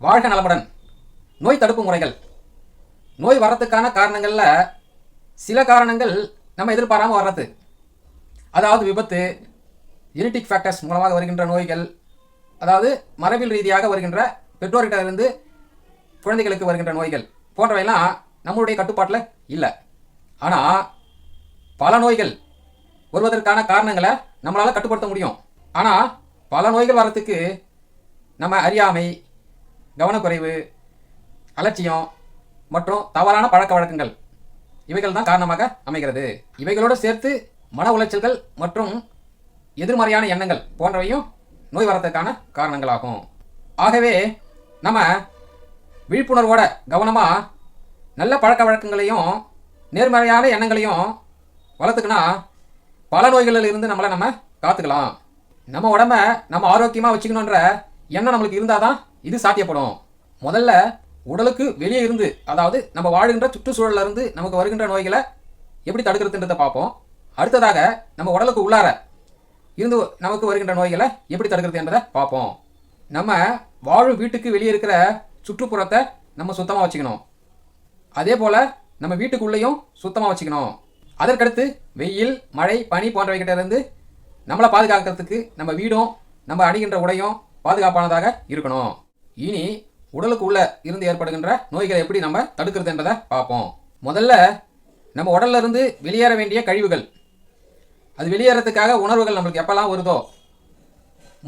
வாழ்க நலமுடன். நோய் தடுப்பு முறைகள். நோய் வர்றதுக்கான காரணங்களில் சில காரணங்கள் நம்ம எதிர்பாராமல் வர்றது. அதாவது விபத்து ஜெனட்டிக் ஃபேக்டர்ஸ் மூலமாக வருகின்ற நோய்கள் அதாவது மரபியல் ரீதியாக வருகின்ற பெற்றோர்கிட்ட இருந்து குழந்தைகளுக்கு வருகின்ற நோய்கள் போன்றவையெல்லாம் நம்மளுடைய கட்டுப்பாட்டில் இல்லை. ஆனால் பல நோய்கள் வருவதற்கான காரணங்களை நம்மளால் கட்டுப்படுத்த முடியும். ஆனால் பல நோய்கள் வர்றதுக்கு நம்ம அறியாமை கவனக்குறைவு அலட்சியம் மற்றும் தவறான பழக்க வழக்கங்கள். இவைகள் தான் காரணமாக அமைகிறது. இவைகளோடு சேர்த்து மன உளைச்சல்கள் மற்றும் எதிர்மறையான எண்ணங்கள் போன்றவையும் நோய் வரத்துக்கான காரணங்களாகும். ஆகவே நம்ம விழிப்புணர்வோட கவனமாக நல்ல பழக்க வழக்கங்களையும் நேர்மறையான எண்ணங்களையும் வளர்த்துக்கினா பல நோய்களில் இருந்து நம்மளை நம்ம காத்துக்கலாம். நம்ம உடம்ப நம்ம ஆரோக்கியமாக வச்சுக்கணுன்ற எண்ணம் நம்மளுக்கு இருந்தால் தான் இது சாத்தியப்படும். முதல்ல உடலுக்கு வெளியே இருந்து அதாவது நம்ம வாழ்கின்ற சுற்றுச்சூழல்ல இருந்து நமக்கு வருகின்ற நோய்களை எப்படி தடுக்கிறதுன்றதை பார்ப்போம். அடுத்ததாக நம்ம உடலுக்கு உள்ளார இருந்து நமக்கு வருகின்ற நோய்களை எப்படி தடுக்கிறது என்பதை பார்ப்போம். நம்ம வாழும் வீட்டுக்கு வெளியே இருக்கிற சுற்றுப்புறத்தை நம்ம சுத்தமாக வச்சுக்கணும். அதே போல் நம்ம வீட்டுக்குள்ளேயும் சுத்தமாக வச்சுக்கணும். அதற்கடுத்து வெயில் மழை பனி போன்றவைகிட்ட இருந்து நம்மளை பாதுகாக்கிறதுக்கு நம்ம வீடும் நம்ம அணிகின்ற உடையும் பாதுகாப்பானதாக இருக்கணும். இனி உடலுக்கு உள்ள இருந்து ஏற்படுகின்ற நோய்களை எப்படி நம்ம தடுக்கிறது என்பதை பார்ப்போம். முதல்ல நம்ம உடல்ல இருந்து வெளியேற வேண்டிய கழிவுகள். அது வெளியேறதுக்காக உணர்வுகள் நம்மளுக்கு எப்போல்லாம் வருதோ?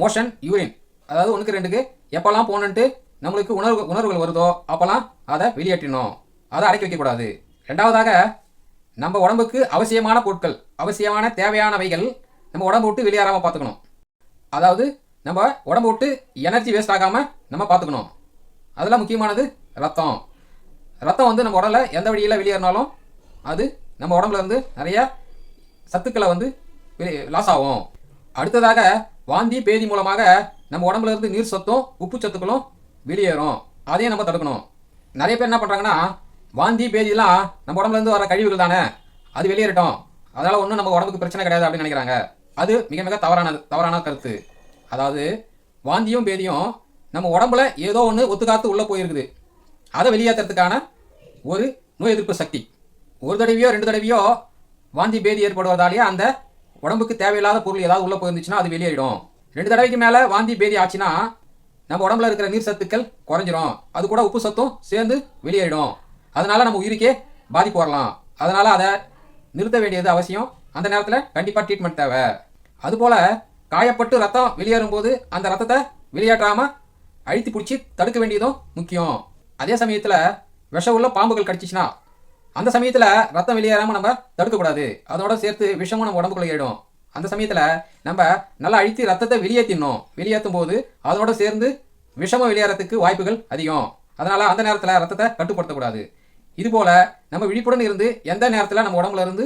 Motion urine. அதாவது ஒன்றுக்கு ரெண்டுக்கு எப்போல்லாம் போகணுன்ட்டு நம்மளுக்கு உணர்வு உணர்வுகள் வருதோ அப்போல்லாம் அதை வெளியேற்றினோம். அதை அடக்கி வைக்கக்கூடாது. ரெண்டாவதாக நம்ம உடம்புக்கு அவசியமான பொருட்கள் அவசியமான தேவையானவைகள் நம்ம உடம்பு விட்டு வெளியேறாமல் பார்த்துக்கணும். அதாவது நம்ம உடம்பு விட்டு எனர்ஜி வேஸ்ட் ஆகாமல் நம்ம பார்த்துக்கணும். அதெல்லாம் முக்கியமானது ரத்தம். ரத்தம் வந்து நம்ம உடலில் எந்த வழியில் வெளியேறினாலும் அது நம்ம உடம்புல இருந்து நிறைய சத்துக்களை வந்து லாஸ் ஆகும். அடுத்ததாக வாந்தி பேதி மூலமாக நம்ம உடம்புல இருந்து நீர் சத்தும் உப்பு சத்துக்களும் வெளியேறும். அதையும் நம்ம தடுக்கணும். நிறைய பேர் என்ன பண்ணுறாங்கன்னா வாந்தி பேதிலாம் நம்ம உடம்புலேருந்து வர கழிவுகள் தானே. அது வெளியேறட்டும். அதனால் ஒன்றும் நம்ம உடம்புக்கு பிரச்சனை கிடையாது அப்படின்னு நினைக்கிறாங்க. அது மிக மிக தவறானது தவறான கருத்து. அதாவது வாந்தியும் பேதியும் நம்ம உடம்புல ஏதோ ஒன்று ஒத்துக்காத்து உள்ளே போயிருக்குது. அதை வெளியேற்றுறதுக்கான ஒரு நோய் எதிர்ப்பு சக்தி. ஒரு தடவையோ ரெண்டு தடவையோ வாந்தி பேதி ஏற்படுவதாலேயே அந்த உடம்புக்கு தேவையில்லாத பொருள் ஏதாவது உள்ளே போயிருந்துச்சுன்னா அது வெளியேறிடும். ரெண்டு தடவைக்கு மேலே வாந்தி பேதி ஆச்சுன்னா நம்ம உடம்புல இருக்கிற நீர் சத்துக்கள் குறைஞ்சிரும். அது கூட உப்பு சத்தும் சேர்ந்து வெளியேறிடும். அதனால நம்ம உயிருக்கே பாதிப்பு வரலாம். அதனால் அதை நிறுத்த வேண்டியது அவசியம். அந்த நேரத்தில் கண்டிப்பாக ட்ரீட்மெண்ட் தேவை. அதுபோல் காயப்பட்டு ரத்தம் வெளியேறும் போது அந்த ரத்தத்தை வெளியேற்றாமல் அழுத்தி பிடிச்சி தடுக்க வேண்டியதும் முக்கியம். அதே சமயத்தில் விஷம் உள்ள பாம்புகள் கடிச்சிச்சுன்னா அந்த சமயத்தில் ரத்தம் வெளியேறாமல் நம்ம தடுக்கக்கூடாது. அதோட சேர்த்து விஷமும் நம்ம உடம்புக்குள்ள ஏறிடும் அந்த சமயத்தில் நம்ம நல்லா அழுத்தி ரத்தத்தை வெளியேற்றிடணும் வெளியேற்றும் போது அதோட சேர்ந்து விஷமும் வெளியேறதுக்கு வாய்ப்புகள் அதிகம். அதனால அந்த நேரத்தில் ரத்தத்தை கட்டுப்படுத்தக்கூடாது. இதுபோல் நம்ம விழிப்புடன் இருந்து எந்த நேரத்தில் நம்ம உடம்புல இருந்து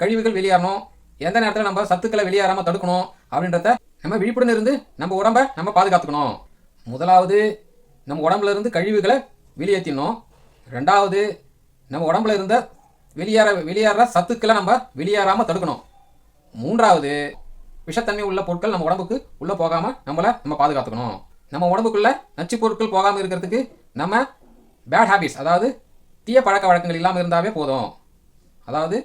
கழிவுகள் வெளியேறணும் எந்த நேரத்தில் நம்ம சத்துக்களை வெளியேறாமல் தடுக்கணும் அப்படின்றத நம்ம விழிப்புடன் இருந்து நம்ம உடம்ப நம்ம பாதுகாத்துக்கணும். முதலாவது நம்ம உடம்புல இருந்து கழிவுகளை வெளியேற்றிடணும் ரெண்டாவது நம்ம உடம்புல இருந்த வெளியேற வெளியேற சத்துக்களை நம்ம வெளியேறாமல் தடுக்கணும். மூன்றாவது விஷத்தன்மை உள்ள பொருட்கள் நம்ம உடம்புக்கு உள்ளே போகாமல் நம்மளை நம்ம பாதுகாத்துக்கணும். நம்ம உடம்புக்குள்ள நச்சு பொருட்கள் போகாமல் இருக்கிறதுக்கு நம்ம பேட் ஹேபிட்ஸ் அதாவது தீய பழக்க வழக்கங்கள் இல்லாமல் இருந்தாவே போதும். அதாவது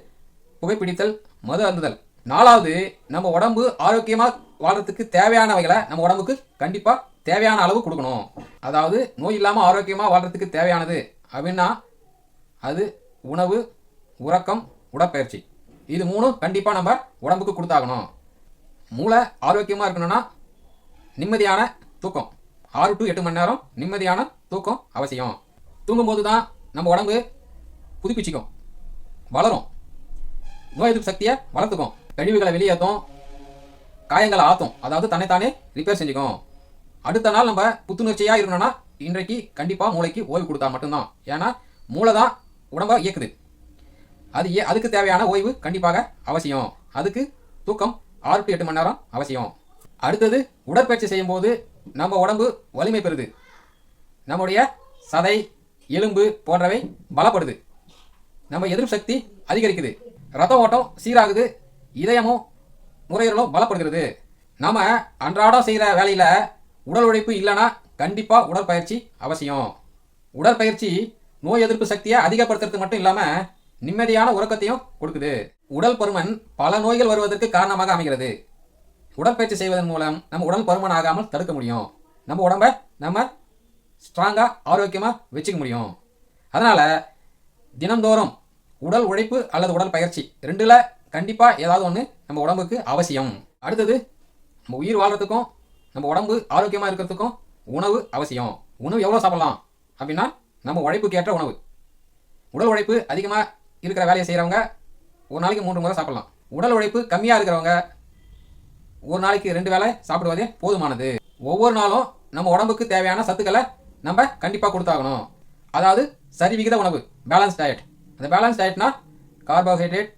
புகைப்பிடித்தல் மது அருந்துதல். நாலாவது நம்ம உடம்பு ஆரோக்கியமாக வாழ்றதுக்கு தேவையானவைகளை நம்ம உடம்புக்கு கண்டிப்பாக தேவையான அளவு கொடுக்கணும். அதாவது நோய் இல்லாமல் ஆரோக்கியமாக வாழ்றதுக்கு தேவையானது அப்படின்னா அது உணவு உறக்கம் உடற்பயிற்சி. இது மூணும் கண்டிப்பாக நம்ம உடம்புக்கு கொடுத்தாகணும். மூளை ஆரோக்கியமாக இருக்கணும்னா நிம்மதியான தூக்கம். ஆறு டு எட்டு மணி நேரம் நிம்மதியான தூக்கம் அவசியம். தூங்கும்போது தான் நம்ம உடம்பு புதுப்பிச்சிக்கும் வளரும். நோய் எதிர்ப்பு சக்தியை வளர்த்துக்கும். கழிவுகளை வெளியேற்றும் காயங்களை ஆற்றும் அதாவது தன்னைத்தானே ரிப்பேர் செஞ்சுக்கும். அடுத்த நாள் நம்ம புத்துணர்ச்சியாக இருக்கணும்னா இன்றைக்கு கண்டிப்பாக மூளைக்கு ஓய்வு கொடுத்தா மட்டும்தான். ஏன்னா மூளை தான் உடம்பை இயக்குது. அது ஏ அதுக்கு தேவையான ஓய்வு கண்டிப்பாக அவசியம். அதுக்கு தூக்கம் ஆறு டு எட்டு மணி நேரம் அவசியம். அடுத்தது உடற்பயிற்சி செய்யும்போது நம்ம உடம்பு வலிமை பெறுது. நம்முடைய சதை எலும்பு போன்றவை பலப்படுது. நம்ம எதிர்ப்பு சக்தி அதிகரிக்குது. ரத்த ஓட்டம் சீராகுது. இதயமும் நுரையீரலும் பலப்படுகிறது. நம்ம அன்றாடம் செய்கிற வேலையில் உடல் உழைப்பு இல்லைன்னா கண்டிப்பாக உடற்பயிற்சி அவசியம். உடற்பயிற்சி நோய் எதிர்ப்பு சக்தியை அதிகப்படுத்துறது மட்டும் இல்லாமல் நிம்மதியான உறக்கத்தையும் கொடுக்குது. உடல் பருமன் பல நோய்கள் வருவதற்கு காரணமாக அமைகிறது. உடற்பயிற்சி செய்வதன் மூலம் நம்ம உடல் பருமன் ஆகாமல் தடுக்க முடியும். நம்ம உடம்ப நம்ம ஸ்ட்ராங்காக ஆரோக்கியமாக வச்சுக்க முடியும். அதனால் தினந்தோறும் உடல் உழைப்பு அல்லது உடல் பயிற்சி ரெண்டில் கண்டிப்பாக ஏதாவது ஒன்று நம்ம உடம்புக்கு அவசியம். அடுத்தது நம்ம உயிர் வாழ்கிறதுக்கும் நம்ம உடம்பு ஆரோக்கியமாக இருக்கிறதுக்கும் உணவு அவசியம். உணவு எவ்வளோ சாப்பிடலாம்? அப்படின்னா நம்ம உழைப்புக்கு ஏற்ற உணவு. உடல் உழைப்பு அதிகமாக இருக்கிற வேலையை செய்கிறவங்க ஒரு நாளைக்கு மூன்று முறை சாப்பிடலாம். உடல் உழைப்பு கம்மியாக இருக்கிறவங்க ஒரு நாளைக்கு ரெண்டு வேளை சாப்பிடுவதே போதுமானது. ஒவ்வொரு நாளும் நம்ம உடம்புக்கு தேவையான சத்துக்களை நம்ம கண்டிப்பாக கொடுத்தாகணும். அதாவது சரிவிகித உணவு பேலன்ஸ் டயட் அந்த balance டயட்னா carbohydrate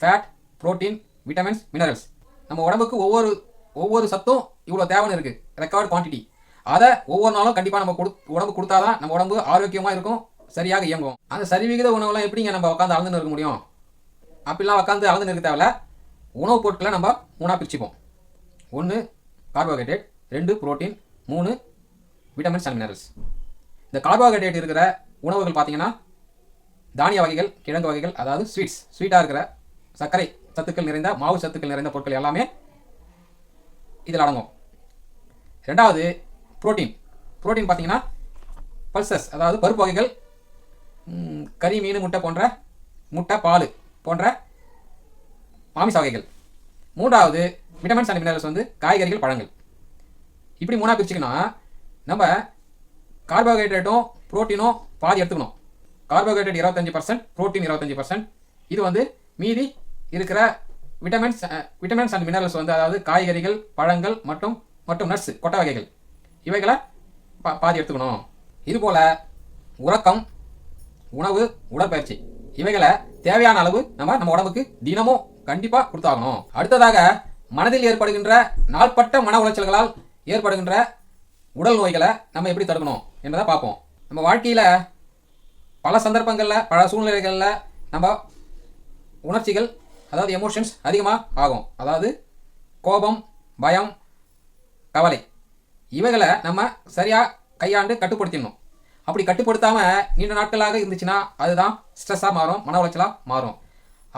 fat protein vitamins minerals நம்ம உடம்புக்கு ஒவ்வொரு ஒவ்வொரு சத்தும் இவ்வளோ தேவைன்னு இருக்குது ரெக்கார்ட் குவான்டிட்டி அதை ஒவ்வொரு நாளும் கண்டிப்பாக நம்ம கொடு உடம்பு கொடுத்தா தான் நம்ம உடம்பு ஆரோக்கியமாக இருக்கும் சரியாக இயங்கும். அந்த சரிவிகித உணவுலாம் எப்படிங்க நம்ம உட்காந்து அளந்துன்னு இருக்க முடியும்? அப்படிலாம் உட்காந்து அளந்துன்னு இருக்க தேவையில்ல. உணவுப் பொருட்களை நம்ம மூணாக பிரிச்சுப்போம். ஒன்று கார்போஹைட்ரேட் ரெண்டு புரோட்டீன் மூணு விட்டமின்ஸ் அண்ட் மினரல்ஸ் இந்த கார்போஹைட்ரேட் இருக்கிற உணவுகள் பார்த்தீங்கன்னா தானிய வகைகள் கிழங்கு வகைகள் அதாவது ஸ்வீட்ஸ் ஸ்வீட்டாக இருக்கிற சர்க்கரை சத்துக்கள் நிறைந்த மாவு சத்துக்கள் நிறைந்த பொருட்கள் எல்லாமே இதில் அடங்கும். ரெண்டாவது புரோட்டீன். புரோட்டீன் பார்த்தீங்கன்னா பல்சஸ் அதாவது பருப்பு வகைகள் கறி மீன் முட்டை போன்ற முட்டை பால் போன்ற மாமிச வகைகள். மூன்றாவது விட்டமின்ஸ் அண்ட் மினரல்ஸ் வந்து காய்கறிகள் பழங்கள். இப்படி மூணாக பிரிச்சுக்கணும்னா நம்ம கார்போஹைட்ரேட்டும் புரோட்டீனும் பாதி எடுத்துக்கணும். கார்போஹைட்ரேட் இருபத்தஞ்சி பர்சன்ட் புரோட்டீன் இருபத்தஞ்சி பர்சன்ட் இது வந்து மீதி இருக்கிற விட்டமின்ஸ் விட்டமின்ஸ் அண்ட் மினரல்ஸ் வந்து அதாவது காய்கறிகள் பழங்கள் மற்றும் மற்றும் நட்ஸ் கொட்டை வகைகள். இவைகளை பா பாதி எடுத்துக்கணும். இதுபோல் உறக்கம் உணவு உடற்பயிற்சி. இவைகளை தேவையான அளவு நம்ம நம்ம உடம்புக்கு தினமும் கண்டிப்பாக கொடுத்தாகணும். அடுத்ததாக மனதில் ஏற்படுகின்ற நாள்பட்ட மன உளைச்சல்களால் ஏற்படுகின்ற உடல் நோய்களை நம்ம எப்படி தடுக்கணும் என்பதை பார்ப்போம். நம்ம வாழ்க்கையில் பல சந்தர்ப்பங்களில் பல சூழ்நிலைகளில் நம்ம உணர்ச்சிகள் அதாவது எமோஷன்ஸ் அதிகமாக ஆகும். அதாவது கோபம் பயம் கவலை. இவைகளை நம்ம சரியாக கையாண்டு கட்டுப்படுத்திடணும். அப்படி கட்டுப்படுத்தாமல் நீண்ட நாட்களாக இருந்துச்சுன்னா அதுதான் ஸ்ட்ரெஸ்ஸாக மாறும் மன உளைச்சலாக மாறும்.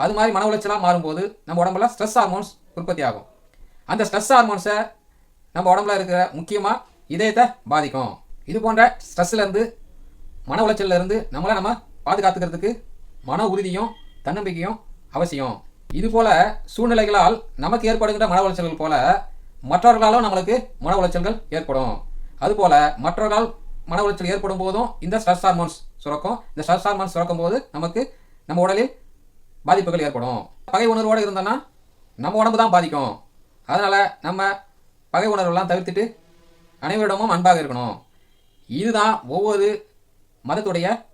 அது மாதிரி மன உளைச்சலாக மாறும்போது நம்ம உடம்புல ஸ்ட்ரெஸ் ஹார்மோன்ஸ் உற்பத்தி ஆகும். அந்த ஸ்ட்ரெஸ் ஹார்மோன்ஸை நம்ம உடம்புல இருக்கிற முக்கியமாக இதயத்தை பாதிக்கும். இது போன்ற ஸ்ட்ரெஸ்லேருந்து மன உளைச்சல்லேருந்து நம்மளை நம்ம பாதுகாத்துக்கிறதுக்கு மன உறுதியும் தன்னம்பிக்கையும் அவசியம். இதுபோல சூழ்நிலைகளால் நமக்கு ஏற்படுகின்ற மன உளைச்சல்கள் போல மற்றவர்களாலும் நம்மளுக்கு மன உளைச்சல்கள் ஏற்படும். அதுபோல மற்றவர்களால் மன உளைச்சல் ஏற்படும் போதும் இந்த ஸ்ட்ரெஸ் ஹார்மோன்ஸ் சுரக்கும். இந்த ஸ்ட்ரெஸ் ஹார்மோன்ஸ் சுரக்கும் போது நமக்கு நம்ம உடலில் பாதிப்புகள் ஏற்படும். பகை உணர்வோடு இருந்தோன்னா நம்ம உடம்பு தான் பாதிக்கும். அதனால் நம்ம பகை உணர்வெல்லாம் தவிர்த்துட்டு அனைவரிடமும் அன்பாக இருக்கணும். இதுதான் ஒவ்வொரு மதத்துடைய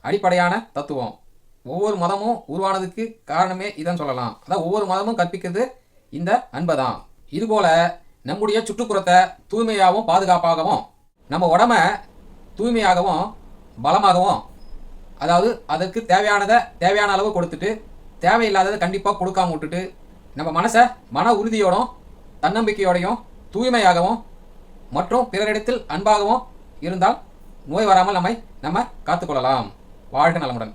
அடிப்படையான தத்துவம். ஒவ்வொரு மதமும் உருவானதுக்கு காரணமே இதான் சொல்லலாம். அதான் ஒவ்வொரு மதமும் கற்பிக்கிறது இந்த அன்பை தான் இதுபோல் நம்முடைய சுற்றுப்புறத்தை தூய்மையாகவும் பாதுகாப்பாகவும் நம்ம உடம்ப தூய்மையாகவும் பலமாகவும் அதாவது அதற்கு தேவையானதை தேவையான அளவு கொடுத்துட்டு தேவையில்லாததை கண்டிப்பாக கொடுக்காம விட்டுட்டு நம்ம மனசை மன உறுதியோடும் தன்னம்பிக்கையோடையும் தூய்மையாகவும் மற்றும் பிறரிடத்தில் அன்பாகவும் இருந்தால் நோய் வராமல் நம்மை நம்ம காத்துக்கொள்ளலாம். வாழ்க நலமுடன்.